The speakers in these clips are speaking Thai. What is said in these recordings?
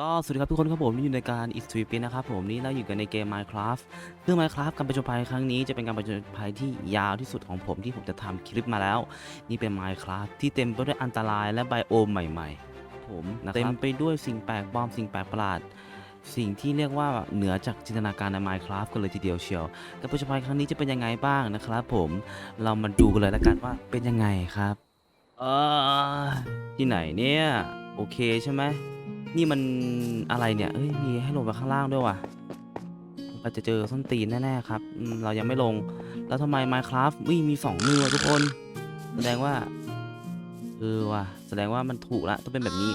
ก็สวัสดีครับทุกคนครับผมนี่อยู่ในการ i s t r e e นะครับผมนี่เราอยู่กันในเกม Minecraft ซึ่ง Minecraft การประจนภัยครั้งนี้จะเป็นการประจนภัยที่ยาวที่สุดของผมที่ผมจะทำคลิปมาแล้ว นี่เป็น Minecraft ที่เต็มไปด้วยอันตรายและไบโอมใหม่ๆ ผมนะครับเต็มไปด้วยสิ่งแปลกปลอมสิ่งแปลกประหลาด สิ่งที่เรียกว่าเหนือจากจินตนาการใน Minecraft กันเลยทีเดียวเชียวการประจนภัยครั้งนี้จะเป็นยังไงบ้างนะครับ ผมเรามาดูกันเลยแล้วกันว่าเป็นยังไงครับเออที่ไหนเนี่ยโอเคใช่ไหม นี่มันอะไรเนี่ยเอ้ยมีให้ลงไปข้างล่างด้วยว่ะเราจะเจอส้นตีนแน่ๆครับ เรายังไม่ลง แล้วทำไม Minecraft วิ่งมีสองมือทุกคน แสดงว่าเออว่ะ แสดงว่ามันถูกละต้องเป็นแบบนี้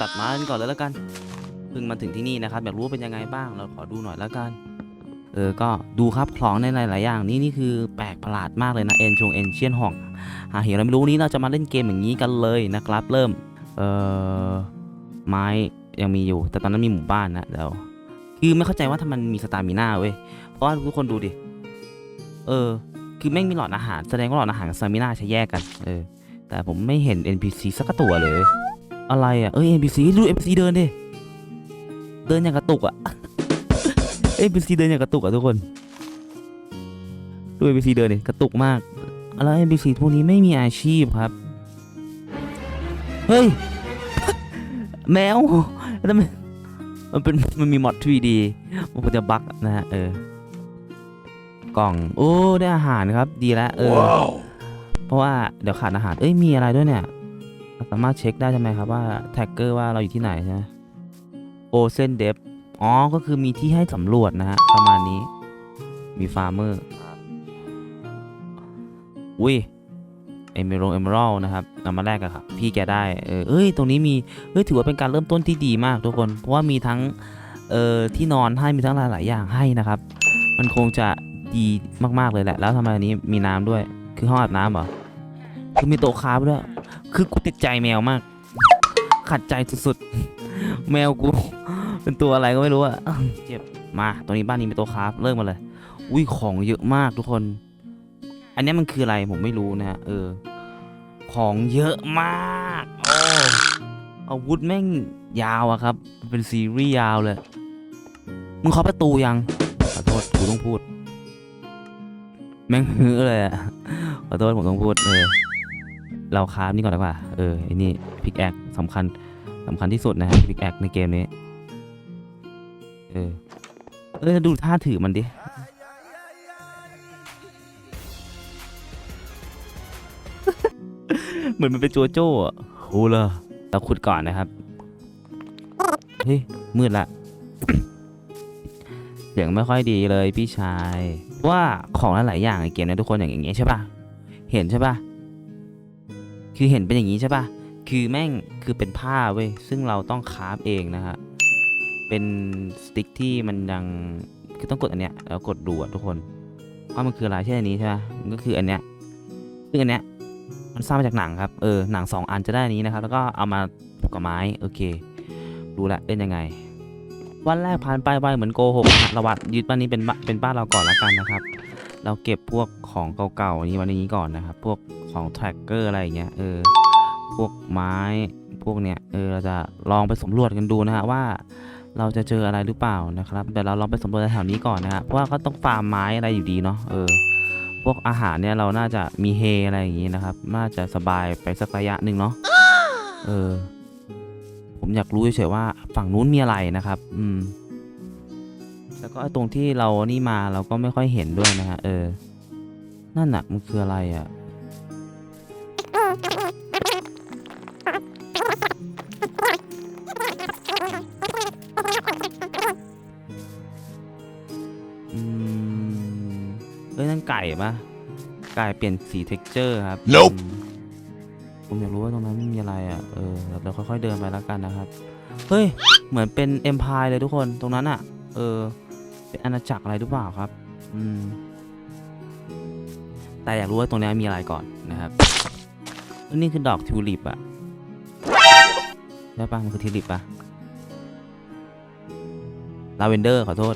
ตัดไม้กันก่อนเลยแล้วกัน เพิ่งมาถึงที่นี่นะครับ อยากรู้ว่าเป็นยังไงบ้าง เราขอดูหน่อยแล้วกัน เออ ก็ดูครับ ของในหลาย ๆ อย่างนี่นี่คือแปลกประหลาดมากเลยนะ เอ็นชงเอ็นเชียนห่อง หาเหตุอะไรไม่รู้นนี้เราจะมาเล่นเกมอย่างนี้กันเลยนะครับ เริ่ม เออไม้ ยังมีอยู่ แต่ตอนนั้นมีหมู่บ้านนะเดี๋ยวคือไม่เข้าใจว่าถ้ามันมีสตามิน่าเว้ยเพราะว่าทุกคนดูดิเออ คือแม่งมีหลอดอาหาร แสดงว่าหลอดอาหารกับสตามิน่าใช้แยกกันเออแต่ผมไม่เห็น NPC สักตัวเลย อะไรอะเอ้ย NPC ดู NPC เดินดิเดินอย่างกระตุกอะ NPC เดินอย่างกระตุกอะทุกคนดู NPC เดินดิกระตุกมากแล้ว NPC พวกนี้ไม่มีอาชีพครับ เฮ้ย แมว แล้วมันมันเป็นมันมีมอด 3D มันก็จะบั๊กนะฮะเออกล่องโอ้ได้อาหารครับดีแล้วเออ เพราะว่าเดี๋ยวขาดอาหาร เอ้ยมีอะไรด้วยเนี่ยเราสามารถเช็คได้ใช่ไหมครับว่าแท็กเกอร์ว่าเราอยู่ที่ไหนใช่ไหมโอเซนเดฟอ๋อ ก็คือมีที่ให้สำรวจนะฮะ ประมาณนี้ มีฟาร์มเมอร์อุ้ย เอเมรเอเมอรัลนะครับเอามาแลกกันครับพี่แกได้เออเอ้ยตรงนี้มีเอ้ยถือว่าเป็นการเริ่มต้นที่ดีมากทุกคน เพราะว่ามีทั้งเอ่อที่นอนให้มีทั้งหลายๆอย่างให้นะครับ มันคงจะดีมากๆเลยแหละ แล้วทำไมอันนี้มีน้ำด้วย คือห้องอาบน้ำเหรอคือมีโต๊ะคราฟด้วย คือกูติดใจแมวมาก ขัดใจสุดๆ แมวกู เป็นตัวอะไรก็ไม่รู้อะเจ็บมาตรงนี้บ้านนี้มีโต๊ะคราฟเริ่มมาเลย อุ้ยของเยอะมากทุกคน อันนี้มันคืออะไรผมไม่รู้นะฮะเออ ของเยอะมากโอ้อาวุธแม่งยาวอะครับ เป็นซีรีส์ยาวเลย มึงเคาะประตูยังขอโทษกูต้องพูด แม่งฮือเลยอะขอโทษผมต้องพูดเออเราคราฟนี่ก่อนดีกว่า เออไอ้นี่พิกแอคสำคัญสำคัญที่สุดนะฮะพิกแอคในเกมนี้ เออ เออดูท่าถือมันดิ เหมือนมันเป็นโจโจ้อะโหเลยเราขุดก่อนนะครับ เฮ้ย มืดละ เสียงไม่ค่อยดีเลยพี่ชาย ว่าของหลายๆอย่างในเกมเนี้ทุกคนอย่างอย่างเงี้ยใช่ปะเห็นใช่ปะคือเห็นเป็นอย่างนี้ใช่ปะคือแม่งคือเป็นผ้าเว้ย ซึ่งเราต้องคราฟเองนะฮะ เป็นสติ๊กที่มันยังคือต้องกดอันเนี้ยแล้วกดดูอะทุกคนว่ามันคืออะไรใช่อันนี้ใช่ปะมันก็คืออันเนี้ยซึ่งอันเนี้ย มันสร้างมาจากหนังครับ เออ หนังสองอันจะได้นี้นะครับ แล้วก็เอามาผูกกับไม้ โอเคดูแลวเล่นยังไง วันแรกผ่านไปไวเหมือนโกหกนะราวัดยึดบ้านนี้เป็นเป็นบ้านเราก่อนละกันนะครับ เราเก็บพวกของเก่าๆนี้วันนี้ก่อนนะครับ พวกของแทร็กเกอร์อะไรอย่างเงี้ย เออ พวกไม้ พวกเนี้ย เออ เราจะลองไปสำรวจกันดูนะฮะว่าเราจะเจออะไรหรือเปล่านะครับ แต่เราลองไปสำรวจแถวนี้ก่อนนะฮะเพราะว่าก็ต้องฟาร์มไม้อะไรอยู่ดีเนาะ เออ พวกอาหารเนี่ยเราน่าจะมีเฮอะไรอย่างงี้นะครับ น่าจะสบายไปสักระยะหนึ่งเนาะเออ ผมอยากรู้เฉยๆว่าฝั่งนู้นมีอะไรนะครับ อืมแล้วก็ตรงที่เรานี่มาเราก็ไม่ค่อยเห็นด้วยนะฮะเออ นั่นน่ะมันคืออะไรอะ่ะ ก่ปะไก่เปลี่ยนสีเท็กเจอร์ครับ Nope อืมผมอยากรู้ว่าตรงนั้นมีอะไรอะ เออเดี๋ยวเราค่อยๆเดินไปแล้วกันนะครับ เฮ้ย เหมือนเป็นเอ็มพายเลยทุกคน ตรงนั้นอะ เออ เป็นอาณาจักรอะไรหรือเปล่าครับ อืม แต่อยากรู้ว่าตรงนี้มีอะไรก่อนนะครับแล้วนี่คือดอกทิวลิปอะใช่ปะมันคือทิวลิปปะลาเวนเดอร์ขอโทษ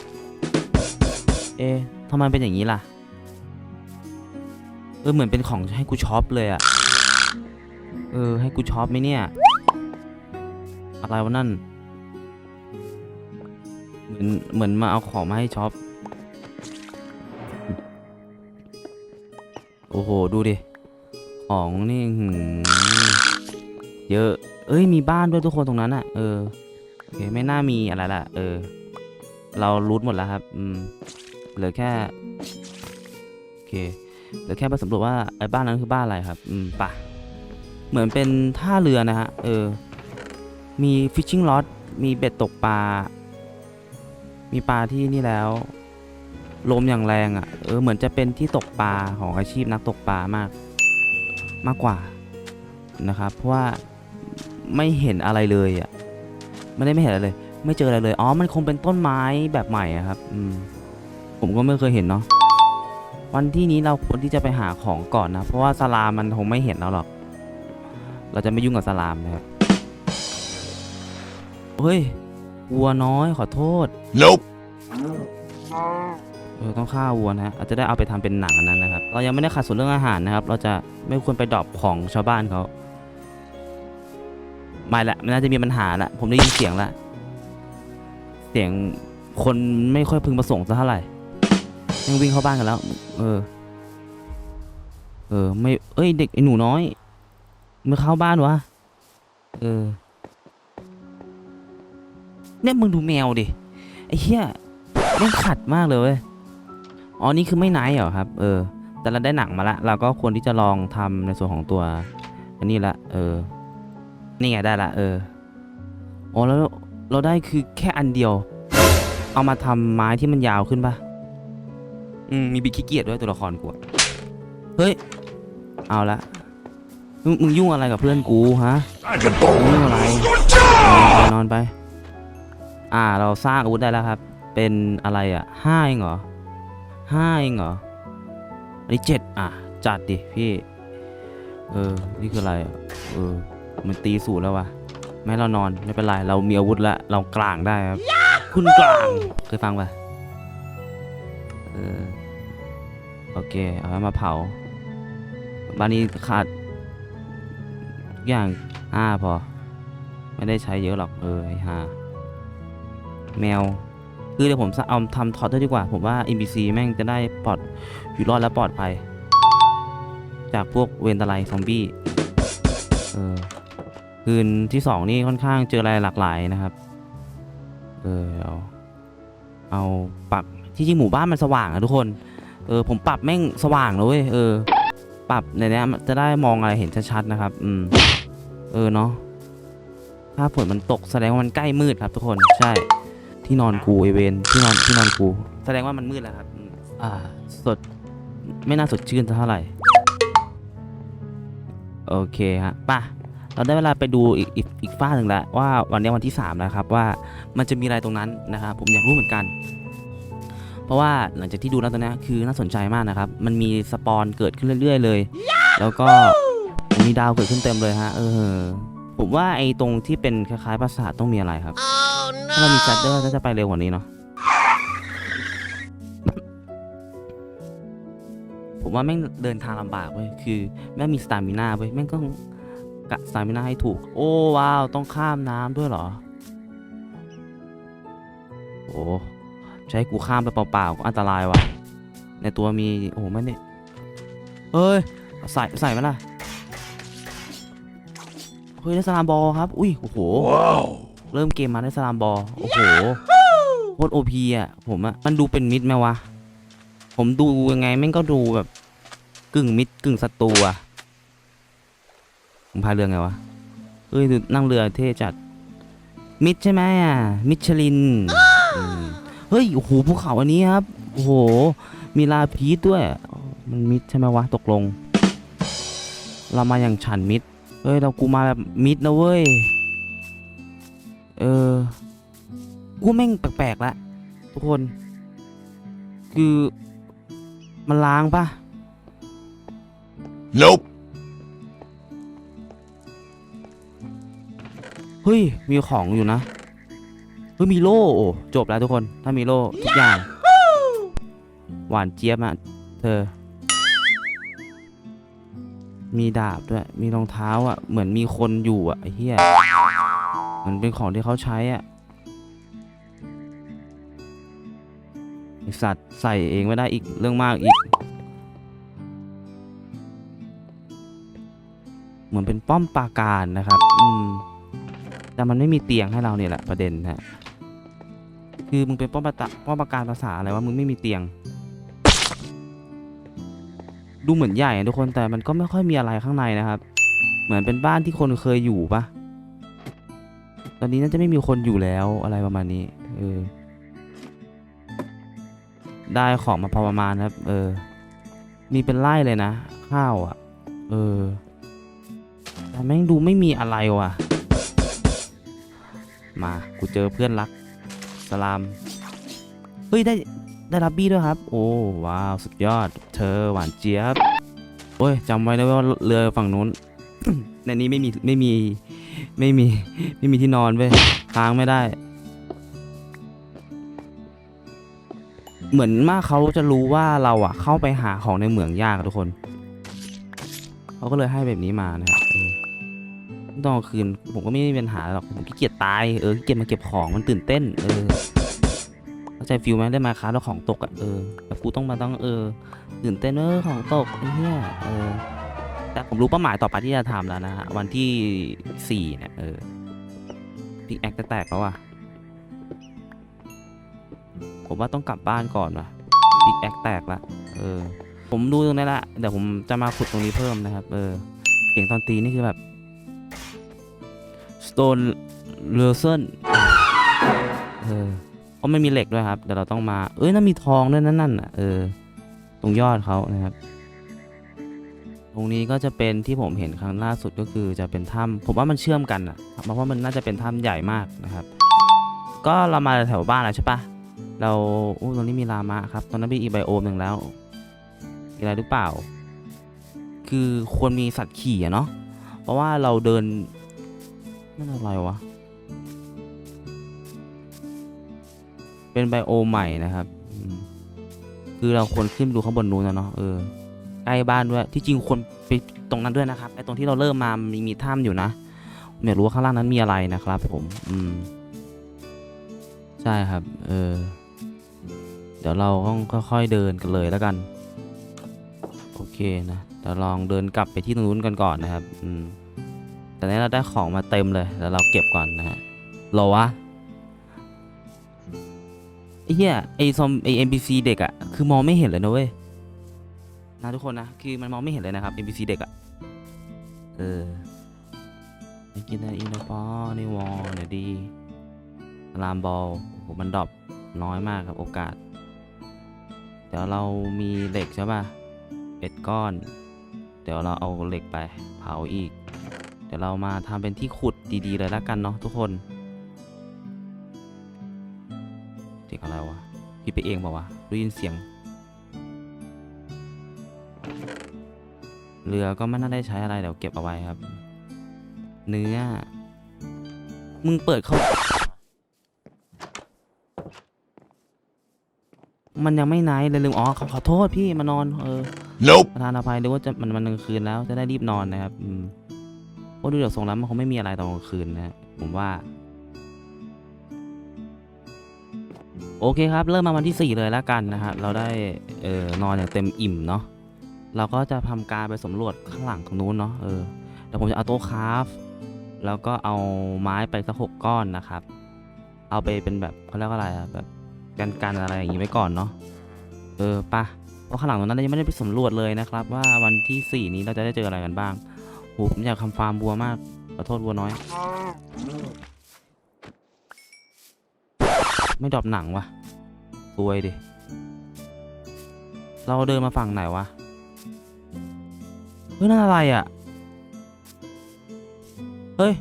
เอ๊ะทำไมเป็นอย่างนี้ล่ะเออเหมือนเป็นของให้กูช็อปเลยอะเออ ให้กูช็อปไหมเนี่ย อะไรวะนั่น เหมือนเหมือนมาเอาของมาให้ช็อป โอ้โห ดูดิ ของนี่หืเยอะ เอ้ย มีบ้านด้วยทุกคนตรงนั้นอะ่ะเออโอเคไม่น่ามีอะไรละเออ เรารูทหมดแล้วครับ อืม เหลือแค่ โอเค เหลือแค่ไปสำรวจว่าไอ้บ้านนั้นคือบ้านอะไรครับ อืมป่ะเหมือนเป็นท่าเรือนะฮะ เออ มีฟิชชิง r อ d มีเบ็ดตกปลา มีปลาที่นี่แล้ว ลมอย่างแรงอะ่ะ เออ เหมือนจะเป็นที่ตกปลาของอาชีพนักตกปลามาก มากกว่านะครับ เพราะว่าไม่เห็นอะไรเลยอะ่ะ ไม่ได้ไม่เห็นอะไรเลย ไม่เจออะไรเลย อ๋อ มันคงเป็นต้นไม้แบบใหม่อะครับ อืม ผมก็ไม่เคยเห็นเนาะ วันที่นี้เราควรที่จะไปหาของก่อนนะ เพราะว่าสลามมันคงไม่เห็นเราหรอก เราจะไม่ยุ่งกับสลามนะครับ เฮ้ยวัวน้อยขอโทษ Nope. เออต้องฆ่าวัวนะฮะอาจจะได้เอาไปทำเป็นหนังอันนั้นนะครับ เรายังไม่ได้ขาดส่วนเรื่องอาหารนะครับ เราจะไม่ควรไปดรอปของชาวบ้านเขาไม่ละมันน่าจะมีปัญหาละผมได้ยินเสียงละ เสียงคนไม่ค่อยพึงประสงค์สักเท่าไหร่ ยังวิ่งเข้าบ้านกันแล้ว เออ เออ ไม่ เอ้ย เด็กไอ้หนูน้อยมาเข้าบ้านวะ เออ เนี่ยมึงดูแมวดิ ไอ้เหี้ยม่งขัดมากเลยเว้ย อ๋อ นี่คือไม่ไนท์เหรอครับ เออ แต่เราได้หนังมาละ เราก็ควรที่จะลองทำในส่วนของตัวอันนี้ละ เออ นี่ไงได้ละ เออ อ๋อ แล้วเราได้คือแค่อันเดียว เอามาทำไม้ที่มันยาวขึ้นปะ อืมมีบิขี้เกียจด้วยตัวละครกูอะเฮ้ย เอาละมึงมึงยุ่งอะไรกับเพื่อนกูฮะมึงยุ่งอะไรนอนไปนอนไป อ่า เราสร้างอาวุธได้แล้วครับ เป็นอะไรอะห้าเองเหรอห้าเองเหรอ อันนี้เจ็ดอะ จัดดิพี่ เออ นี่คืออะไรอะเออ มันตีสูตรแล้ววะไม่ให้เรานอนไม่เป็นไร เรามีอาวุธแล้วเรากลางได้ครับ คุณกลาง เคยฟังปะ ออโอเค เอาไว้มาเผา บ้านนี้ขาดอย่างห้าพอ ไม่ได้ใช้เยอะหรอก เออไอ้ห้าแมว คือเดี๋ยวผมเอาทำทอตด้วยดีกว่า ผมว่า NPC แม่งจะได้ปลอด อยู่รอดและปลอดภัย จากพวกเวนตาไลซอมบี้ เออ คืนที่สองนี่ค่อนข้างเจออะไรหลากหลายนะครับ เออเอา เอาปรับ ที่จริงหมู่บ้านมันสว่างอะทุกคน เออผมปรับแม่งสว่างเลยเว้ยเออ ปรับในนี้จะได้มองอะไรเห็นชัดๆนะครับ อืม เออเนาะ ถ้าฝนมันตกแสดงว่ามันใกล้มืดครับ ทุกคน ใช่ ที่นอนกูไอเวนที่นอนที่นอนกู แสดงว่ามันมืดแล้วครับ อ่า สด ไม่น่าสดชื่นเท่าไหร่ โอเคฮะป่ะเราได้เวลาไปดูอีกอีกอีกฝ้าหนึ่งแล้วว่าวันนี้วันที่3แล้วครับว่ามันจะมีอะไรตรงนั้นนะครับผมอยากรู้เหมือนกัน เพราะว่าหลังจากที่ดูแล้วตอนนี้คือน่าสนใจมากนะครับ มันมีสปอนเกิดขึ้นเรื่อย ๆ เลย แล้วก็มีดาวเกิดขึ้นเต็มเลยฮะ เออ ผมว่าไอ้ตรงที่เป็นคล้ายๆปราสาทต้องมีอะไรครับ ถ้าเรามีแซดเดอร์น่าจะไปเร็วกว่านี้เนาะ ผมว่าแม่งเดินทางลำบากเว้ย คือแม่งมีสตามิน่าเว้ย แม่งก็กะสตามิน่าให้ถูก โอ้ว้าว ต้องข้ามน้ำด้วยเหรอ โอ้ ใช้กูข้ามไปเปล่าๆก็อันตรายว่ะ ในตัวมีโอ้ไม่เนี่ยเฮ้ยใส่ใส่ไหมล่ะเฮ้ยได้สลามบอลครับอุ้ยโอ้โห Wow. เริ่มเกมมาได้สลามบอลโอ้โหโคตรโอพีอะผมอะมันดูเป็นมิดไหมวะผมดูยังไงแม่งก็ดูแบบ กึ่งมิดกึ่งศัตรูอะผมพายเรือไงวะเอ้ยดูนั่งเรือเท่จัดมิดใช่ไหมอะมิชลินอืม เฮ้ยโอ้โหภูเขาอันนี้ครับโอ้โหมีลาพีชด้วย มันมิดใช่ไหมวะตกลง เรามาอย่างฉันมิดเฮ้ยเรากูมาแบบมิดนะเว้ยเออกูแม่งแปลกๆละทุกคน คือมันล้างปะ Nope. เฮ้ย มีของอยู่นะ เฮ้ยมีโล่โอ้จบแล้วทุกคน ถ้ามีโล่ทุกอย่าง หวานเจี๊ยบอะเธอ มีดาบด้วย มีรองเท้าอะเหมือนมีคนอยู่อะไอ้เหี้ยเหมือนเป็นของที่เขาใช้อะไอสัตว์ใส่เองไม่ได้อีกเรื่องมากอีก เหมือนเป็นป้อมปราการนะครับ อืมแต่มันไม่มีเตียงให้เราเนี่ยแหละประเด็นฮะ คือมึงเป็นป้อมปราตะป้อมปราการภาษาอะไรวะมึงไม่มีเตียง ดูเหมือนใหญ่ทุกคนแต่มันก็ไม่ค่อยมีอะไรข้างในนะครับ เหมือนเป็นบ้านที่คนเคยอยู่ปะตอนนี้น่าจะไม่มีคนอยู่แล้วอะไรประมาณนี้เออได้ของมาพอประมาณครับ เออ มีเป็นไร่เลยนะ ข้าวอะ เออ แต่แม่งดูไม่มีอะไรว่ะ มา กูเจอเพื่อนรัก สลามเฮ้ยได้ได้รับบี้ด้วยครับ โอ้ว้าวสุดยอด เธอหวานเจี๊ยบโอ้ยจำไว้นะว่าเรือฝั่งนู้น ในนี้ไม่มีไม่มีไม่มีไม่มีที่นอนเว้ยค้างไม่ได้ เหมือนมากเขาจะรู้ว่าเราอะเข้าไปหาของในเหมืองยากทุกคน เขาก็เลยให้แบบนี้มานะครับ เออตอางคืน ผมก็ไม่มีปัญหาหรอก ผมขี้เกียจตาย เออขี้เกียจมาเก็บของมันตื่นเต้น เออเข้าใจฟิลไหมได้มาค้าแล้วของตกอะเออแต่กูต้องมาต้องเออ ตื่นเต้นเออของตกไอ้เหี้ย เออ แต่ผมรู้เป้าหมายต่อไปที่จะทำแล้วนะฮะ วันที่สี่เนี่ย เออพิกแอคจะแตกแล้วอะผมว่าต้องกลับบ้านก่อนว่ะพิกแอคแตกละ เออ ผมดูตรงนี้ละ เดี๋ยวผมจะมาขุดตรงนี้เพิ่มนะครับ เออ เสียงตอนตีนี่คือแบบ Stone l e s o n เออเพราไม่มีเหล็กด้วยครับเดี๋ยวเราต้องมา เอ้ยนั่นมีทองด้วยนั่นนั่นอะเออ ตรงยอดเขานะครับ ตรงนี้ก็จะเป็นที่ผมเห็นครั้งล่าสุดก็คือจะเป็นถ้ำผมว่ามันเชื่อมกันอะเพราะว่ามันน่าจะเป็นถ้ำใหญ่มากนะครับ ก็เรามาแถวบ้านแล้วใช่ปะเราโอ้ตรงนี้มีลามะครับตอนนั้นมีอีไบโอมหนึ่งแล้วมีอะไรหรือเปล่า คือควรมีสัตว์ขี่อะเนาะเพราะว่าเราเดิน นั่นอะไรวะ เป็นไบโอใหม่นะครับ คือเราควรขึ้นดูข้างบนนู้นนะเนาะเออใกล้บ้านด้วย ที่จริงควรไปตรงนั้นด้วยนะครับไอ้ตรงที่เราเริ่มมามีมีถ้ำอยู่นะผมอยากรู้ว่าข้างล่างนั้นมีอะไรนะครับ ผม อืม ใช่ครับ เออ เดี๋ยวเราต้องค่อยๆเดินกันเลยแล้วกัน โอเคนะเดี๋ยวลองเดินกลับไปที่ตรงนู้นกันก่อนนะครับ อืม แต่นี้เราได้ของมาเต็มเลยแล้วเราเก็บก่อนนะฮะรอวะไอ้เหี้ยไอ้ซอมไอ้ NPC เด็กอะคือมองไม่เห็นเลยนะเว้ยนะทุกคนนะคือมันมองไม่เห็นเลยนะครับ NPC เด็กอะเออไอ้กินอะได้อินฟอในวอลเนี่ยดีลามบอลโอ้โหมันดรอปน้อยมากครับโอกาส เดี๋ยวเรามีเหล็กใช่ป่ะเป็ดก้อน เดี๋ยวเราเอาเหล็กไปเผาอีก เดี๋ยวเรามาทำเป็นที่ขุดดีๆเลยแล้วกันเนาะทุกคนเสียงอะไรวะพี่ไปเองเปล่าวะได้ยินเสียง เรือก็ไม่น่าได้ใช้อะไรเดี๋ยวเก็บเอาไว้ครับ เนื้อ มึงเปิดเข้า มันยังไม่ไนท์เลยลืมอ๋อขอขอโทษพี่มานอน เออ Nope. ประธานอภัยหรือว่าจะมันมันกลางคืนแล้วจะได้รีบนอนนะครับ อืมเพราะ ดูจากทรงแล้วมันคงไม่มีอะไรตอนกลางคืนนะผมว่า โอเคครับ เริ่มมาวันที่ 4 เลยแล้วกันนะฮะเราได้เออนอนอย่างเต็มอิ่มเนาะเราก็จะทำการไปสำรวจข้างหลังตรงนู้นเนาะเออเดี๋ยวผมจะเอาโต๊ะคราฟแล้วก็เอาไม้ไปสักหกก้อนนะครับ เอาไปเป็นแบบเขาเรียกว่าอะไรอะแบบกันกันอะไรอย่างงี้ไว้ก่อนเนาะเออปะเพราะข้างหลังตรงนั้นเรายังไม่ได้ไปสำรวจเลยนะครับ ว่าวันที่ 4 นี้เราจะได้เจออะไรกันบ้าง หผมอยากทำฟาร์มบัวมาก ขอโทษบัวน้อย ไม่ดรอปหนังวะซวยดิ เราเดินมาฝั่งไหนวะ เฮ้ยนั่นอะไรอะ่ะ เฮ้ย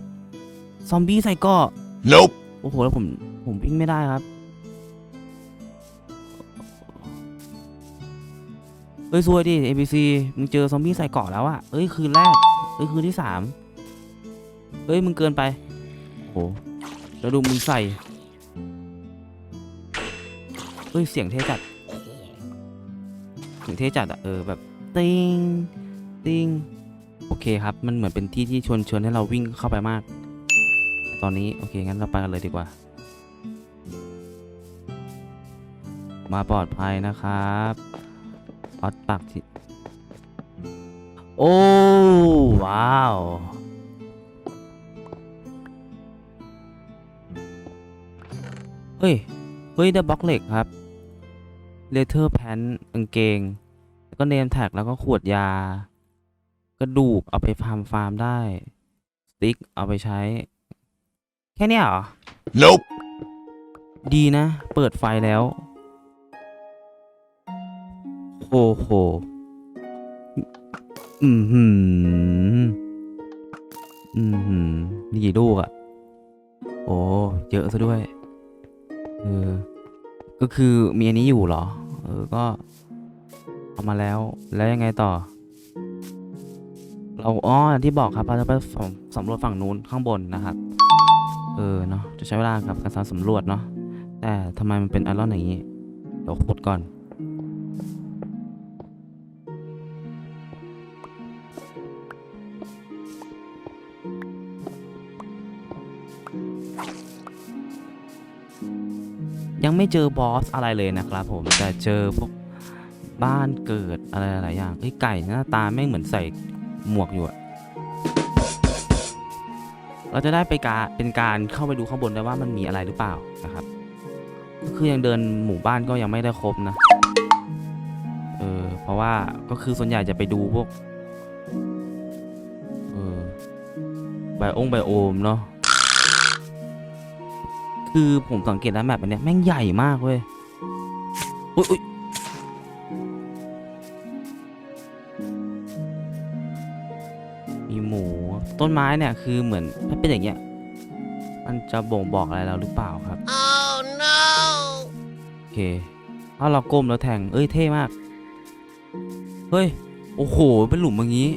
ซอมบี้ใส่เกราะ Nope. โอ้โห แล้วผม ผมวิ่งไม่ได้ครับ เฮ้ยซวยดิ ABC มึงเจอซอมบี้ใส่เกราะแล้วอะเอ้ย คืนแรก เอ้ยคืนที่สามเฮ้ยมึงเกินไปโอ้โหแล้วดูมึงใส่เฮ้ยเสียงเท่จัดเสียงเท่จัดอะเออแบบติงติงโอเคครับมันเหมือนเป็นที่ที่ชวนชวนให้เราวิ่งเข้าไปมาก ตอนนี้โอเคงั้นเราไปกันเลยดีกว่า มาปลอดภัยนะครับออดปักที่ โอ้ว้าวเฮ้ย เฮ้ยได้บล็อกเหล็กครับเลเทอร์แพนกางเกง แล้วก็เนมแท็กแล้วก็ขวดยา กระดูกเอาไปฟาร์มฟาร์มได้ สติ๊กเอาไปใช้ แค่เนี้ยเหรอ Nope. ดีนะ เปิดไฟแล้ว โอ้โห อืมหืมอืมหืมนี่กี่ลูกอะโอ้เยอะซะด้วยเออก็คือมีอันนี้อยู่เหรอ เออก็เอามาแล้วแล้วยังไงต่อ เราอ๋อที่บอกครับเราจะไปสำสำรวจฝั่งนู้นข้างบนนะครับ เออเนาะจะใช้เวลากับการสำรวจเนาะแต่ทำไมมันเป็นไอรอนอย่างนี้ เดี๋ยวขุดก่อน ไม่เจอบอสอะไรเลยนะครับผมแต่เจอพวกบ้านเกิดอะไรหลายอย่างเฮ้ไก่หน้าตาแม่เหมือนใส่หมวกอยู่อะเราจะได้ไปการเป็นการเข้าไปดูข้างบนได้ว่ามันมีอะไรหรือเปล่านะครับ ก็คือยังเดินหมู่บ้านก็ยังไม่ได้ครบนะเออเพราะว่าก็คือส่วนใหญ่จะไปดูพวกเออไบโองไบโอมเนาะ คือผมสังเกตแล้วแมปอันเนี้ยแม่งใหญ่มากเว้ยอุ้ยอุ้ยมีหมูต้นไม้เนี่ยคือเหมือนถ้าเป็นอย่างเงี้ยมันจะบ่งบอกอะไรเราหรือเปล่าครับ Oh no. โอเคถ้าเราก้มแล้วแทงเอ้ยเท่มาก เฮ้ย โอ้โห เป็นหลุมอย่างนี้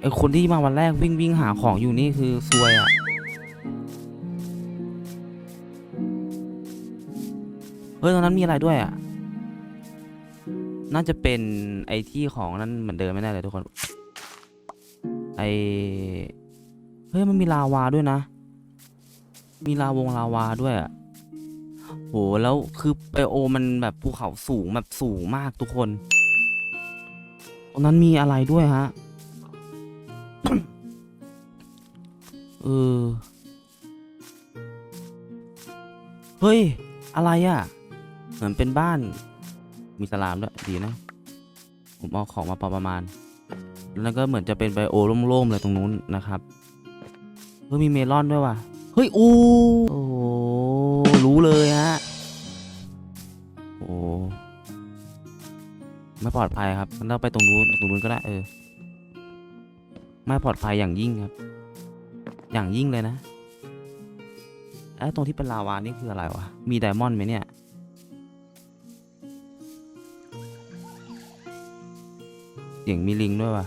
ไอคนที่มาวันแรกวิ่งวิ่งหาของอยู่นี่คือซวยอะ่ะ เฮ้ยตรงนั้นมีอะไรด้วยอะ น่าจะเป็นไอที่ของนั่นเหมือนเดิมไม่แน่เลยทุกคน ไอเฮ้ยมันมีลาวาด้วยนะ มีลาวงลาวาด้วยอะโหแล้วคือไบโอมันแบบภูเขาสูงแบบสูงมากทุกคน ตรงนั้นมีอะไรด้วยฮะ เออ เฮ้ย อะไรอะ่ะ มือนเป็นบ้าน มีสลามด้วยดีนะ ผมเอาของมาพอประมาณ แล้วก็เหมือนจะเป็นไบโอโล่งๆเลยตรงนู้นนะครับเฮ้ยมีเมลอนด้วยว่ะ เฮ้ยอู้โอ้โหรู้เลยฮะ โอ้ไม่ปลอดภัยครับเราไปตรงนู้นตรงนู้นก็ได้เออ ไม่ปลอดภัยอย่างยิ่งครับ อย่างยิ่งเลยนะแล้วตรงที่เป็นลาวานี่คืออะไรวะ มีไดมอนด์ไหมเนี่ย เสียงมีลิงด้วยว่ะ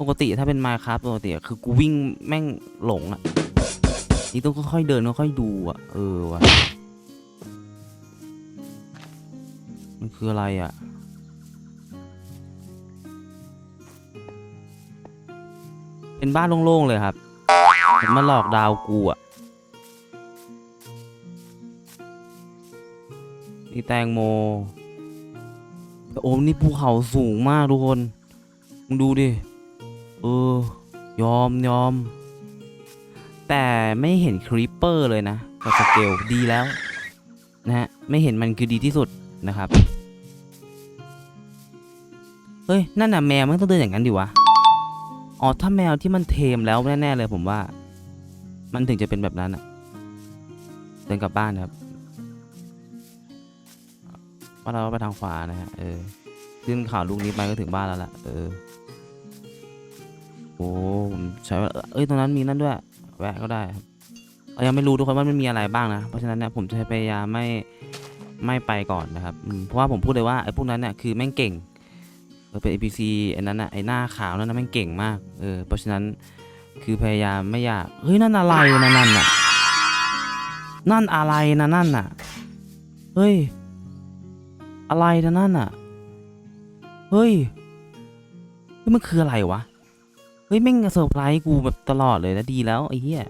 ปกติถ้าเป็น Minecraft ปกติคือกูวิ่งแม่งหลงอะนี่ต้องค่อยๆเดินค่อยๆดูอะเออว่ะ มันคืออะไรอะเป็นบ้านโล่งๆเลยครับมันมาหลอกดาวกูอะนี่แตงโม แต่โอมนี่ภูเขาสูงมากทุกคนมึงดูดิ เออ ยอมยอม แต่ไม่เห็นครีปเปอร์เลยนะกับสเกลดีแล้ว นะฮะ ไม่เห็นมันคือดีที่สุดนะครับ เฮ้ย นั่นน่ะแมวมันต้องเดินอย่างนั้นดิวะ อ๋อ ถ้าแมวที่มันเทมแล้วแน่ๆเลยผมว่า มันถึงจะเป็นแบบนั้นอะเดินกลับบ้านครับ ว่าเราไปทางขวานะฮะเออขึ้นข่าวลูกนี้ไปก็ถึงบ้านแล้วล่ะเออโอ้ผมใช้เอ้ยตรงนั้นมีนั่นด้วย แวะก็ได้ครับเรายังไม่รู้ทุกคนว่ามันมีอะไรบ้างนะ เพราะฉะนั้นเนี่ยผมจะพยายามไม่ไม่ไปก่อนนะครับเพราะว่าผมพูดเลยว่าไอ้พวกนั้นเนี่ยคือแม่งเก่งเออเป็น NPC ไอ้นั้นน่ะไอ้หน้าขาวนั่นนะแม่งเก่งมากเออเพราะฉะนั้นคือพยายามไม่อยากเฮ้ยนั่นอะไรนะนั่นน่ะนั่นอะไรนะนั่นน่ะเฮ้ย อะไรนะนั่นน่ะ เฮ้ยเฮ้ยมันคืออะไรวะ เฮ้ยแม่งเซอร์ไพรส์กูแบบตลอดเลยนะดีแล้วไอ้เหี้ย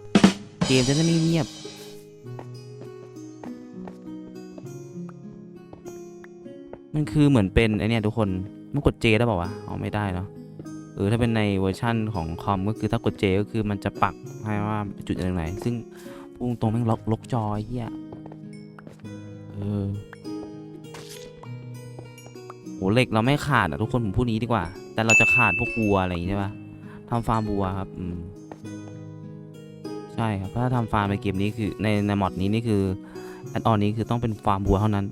เกมจะได้ไม่เงียบ มันคือเหมือนเป็นไอเนี่ยทุกคนมันกดเจได้เปล่าวะเอาไม่ได้เนาะเออถ้าเป็นในเวอร์ชั่นของคอมก็คือถ้ากดเจก็คือมันจะปักให้ว่าจุดตรงไหน ซึ่งพุ่งตรงแม่งล็อกล็อกจอไอ้เฮียเออ หเหล็กเราไม่ขาดอะทุกคนผมพูดนี้ดีกว่า แต่เราจะขาดพวกวัวอะไรอย่างงี้ใช่ปะทำฟาร์มวัวครับอืมใช่ครับถ้าทำฟาร์มในเกมนี้คือในในมอดนี้นี่คือแอดออนนี้คือต้องเป็นฟาร์มวัวเท่านั้น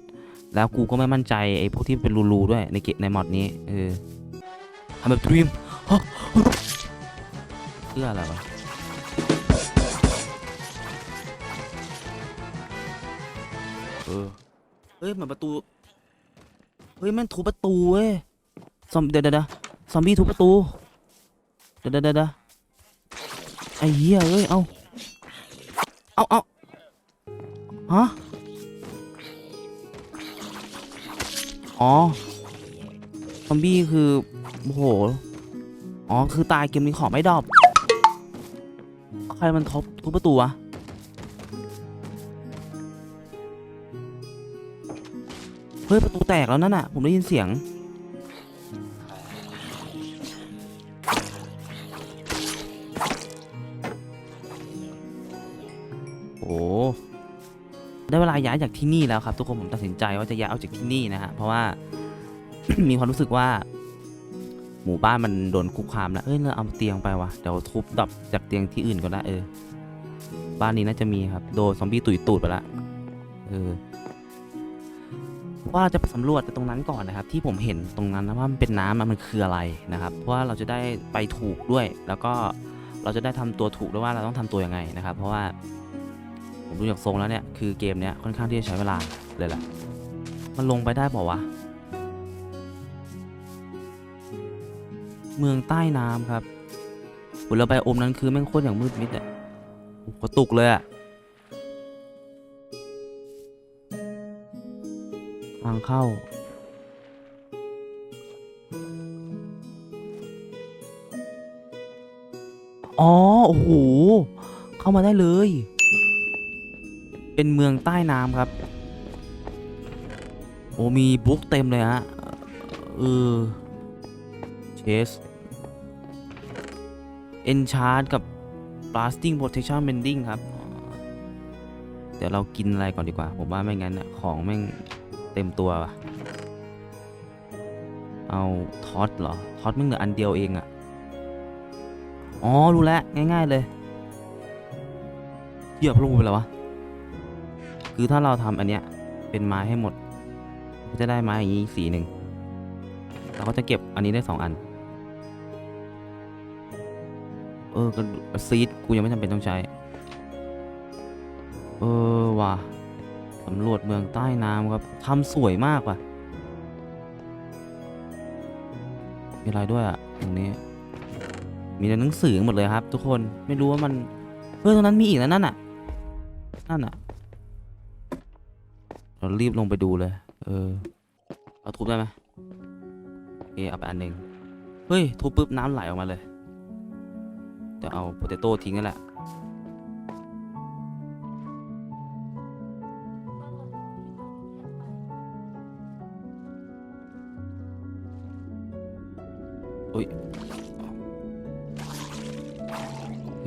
แล้วกูก็ไม่มั่นใจไอ้พวกที่เป็นรูๆด้วยในเกมในมอดนี้เออทำแบบดรีมเพื่ออะไรวะเออเฮ้ยเหมือนประตู เฮ้ยแมันทุบประตูเว้ยซอมเดี๋ยวเดี๋ยวเดี๋ยวซอมบี้ทุบประตูเดี๋ยวเดี๋ยวเดี๋ยวเดี๋ยวไอ้เหี้ยเอ้ยเอาเอาเอาฮะอ๋อซอมบี้คือโอ้โหอ๋อคือตายเกมนี้ขอไม่ดรอปใครมันทบทุบประตูวะ ฮ้ยประตูแตกแล้วนั่นน่ะ ผมได้ยินเสียง โอ้ได้เวลาย้ายจากที่นี่แล้วครับ ทุกคนผมตัดสินใจว่าจะย้ายออกจากที่นี่นะฮะเพราะว่า มีความรู้สึกว่า หมู่บ้านมันโดนคุกคามแล้วเอ้ยเราเอาเตียงไปวะเดี๋ยวทุบดับจากเตียงที่อื่นก็ได้เออ บ้านนี้น่าจะมีครับโดนซอมบี้ตุยตูดไปละเออ ว่าเราจะไปสำรวจตรงนั้นก่อนนะครับ ที่ผมเห็นตรงนั้นนะว่ามันเป็นน้ำมันคืออะไรนะครับ เพราะว่าเราจะได้ไปถูกด้วย แล้วก็เราจะได้ทำตัวถูกด้วยว่าเราต้องทำตัวยังไงนะครับ เพราะว่าผมดูจากทรงแล้วเนี่ยคือเกมเนี้ยค่อนข้างที่จะใช้เวลาเลยแหละมันลงไปได้เปล่าวะเมืองใต้น้ำครับอุลไปอมนั้นคือแม่งโคตรอย่างมืดมิดอะกระตุกเลยอะ ทางเข้า อ๋อ โอ้โห เข้ามาได้เลย เป็นเมืองใต้น้ำครับ โอ้มีบุ๊กเต็มเลยฮะ เออ เชส เอนชาร์ดกับ blasting protection bending ครับ เดี๋ยวเรากินอะไรก่อนดีกว่า ผมว่าไม่งั้นเนี่ยของแม่ง ต็มตัวว่ะเอาท็อตเหรอท็อตม่งเหลืออันเดียวเองอะอ๋อ รู้แล้ว ง่าย ๆ เลยเหยียบลงไปแล้ววะ คือถ้าเราทำอันเนี้ย เป็นไม้ให้หมด จะได้ไม้อย่างนี้สีหนึ่งเราก็จะเก็บอันนี้ได้สองอัน เออ ก็ซีดกูยังไม่จำเป็นต้องใช้ เออ ว่ะำรวจเมืองใต้น้ำครับทำสวยมากว่ะ มีอะไรด้วยอะตรงนี้ มีแต่หนังสือหมดเลยครับ ทุกคนไม่รู้ว่ามันเฮ้ยตรงนั้นมีอีกนะนั่นอะนั่นอะเรารีบลงไปดูเลย เออเอาทุบได้ไหมโอเคเอาไปอันหนึ่งเฮ้ยทุบปุ๊บน้ำไหลออกมาเลยจะเอาโปเตโต้ทิ้งนั่นแหละ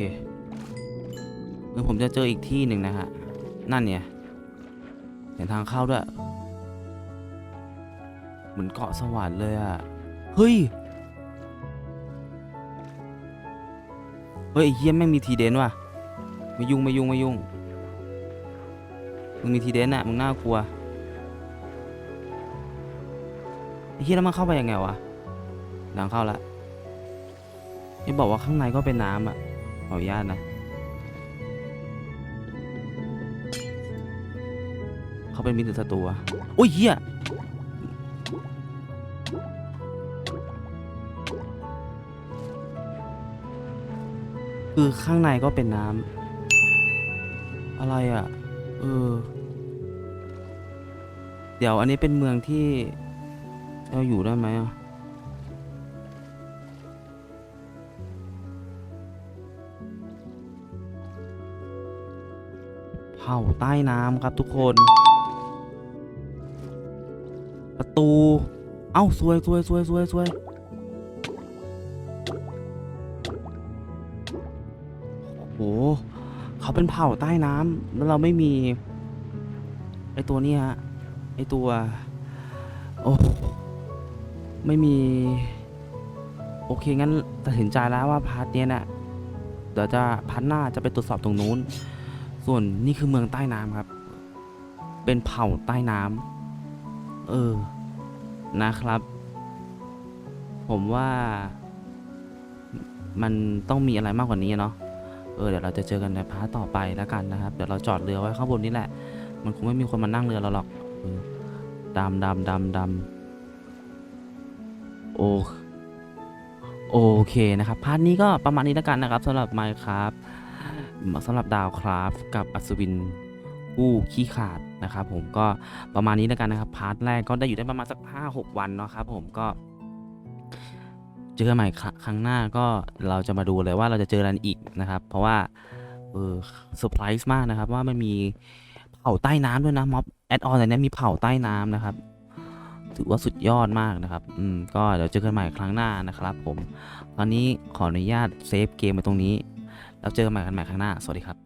เคเมื่อผมจะเจออีกที่หนึ่งนะฮะ นั่นเนี่ยเห็นทางเข้าด้วย เหมือนเกาะสวรรค์เลยอะเฮ้ย เฮ้ยไอ้เฮียแม่งมีทีเดนว่ะ ไม่ยุ่งไม่ยุ่งไม่ยุ่ง มึงมีทีเดนอะมึงน่ากลัวไอ้เฮียแล้วมันเข้าไปยังไงวะหลังเข้าละนี่บอกว่าข้างในก็เป็นน้ำอะ ขออนุญาตนะ เขาเป็นมิตรศัตรูอะโอ้ยเฮียคือข้างในก็เป็นน้ำอะไรอะ่ะ เออ เดี๋ยวอันนี้เป็นเมืองที่เราอยู่ได้ไหมอะ เผาใต้น้ำครับทุกคน ประตู เอ้าซวยซวยซวยซวยซวยโหเขาเป็นเผ่าใต้น้ำแล้วเราไม่มีไอตัวนี้ฮะไอตัวโอ้ไม่มี โอเคงั้นตัดสินใจแล้วว่าพาร์ทเนี้ยน่ะเดี๋ยวจะพาร์ทหน้าจะไปตรวจสอบตรงนู้น ส่วนนี่คือเมืองใต้น้ำครับ เป็นเผ่าใต้น้ำเออ นะครับ ผมว่า มันต้องมีอะไรมากกว่านี้เนาะ เออ เดี๋ยวเราจะเจอกันในพาร์ทต่อไปแล้วกันนะครับ เดี๋ยวเราจอดเรือไว้ข้างบนนี่แหละ มันคงไม่มีคนมานั่งเรือเราหรอกดำดำดำดำโอโอเคนะครับ พาร์ทนี้ก็ประมาณนี้แล้วกันนะครับสำหรับ Minecraft สำหรับดาวคราฟกับอัศวินผู้ขี้ขาดนะครับผมก็ประมาณนี้แล้วกันนะครับพาร์ทแรกก็ได้อยู่ได้ประมาณสัก 5-6 วันเนาะครับผมก็เจอกันใหม่ครั้งหน้าก็เราจะมาดูเลยว่าเราจะเจออะไรอีกนะครับ เพราะว่าเออเซอร์ไพรส์มากนะครับ ว่ามันมีเผ่าใต้น้ำด้วยนะม็อบแอดออนอะไรเนี้ยมีเผ่าใต้น้ำนะครับ ถือว่าสุดยอดมากนะครับ อืมก็เดี๋ยวเจอกันใหม่ครั้งหน้านะครับ ผมตอนนี้ขออนุญาตเซฟเกมไว้ตรงนี้ แล้วเจอกันใหม่กันใหม่ครั้งหน้า สวัสดีครับ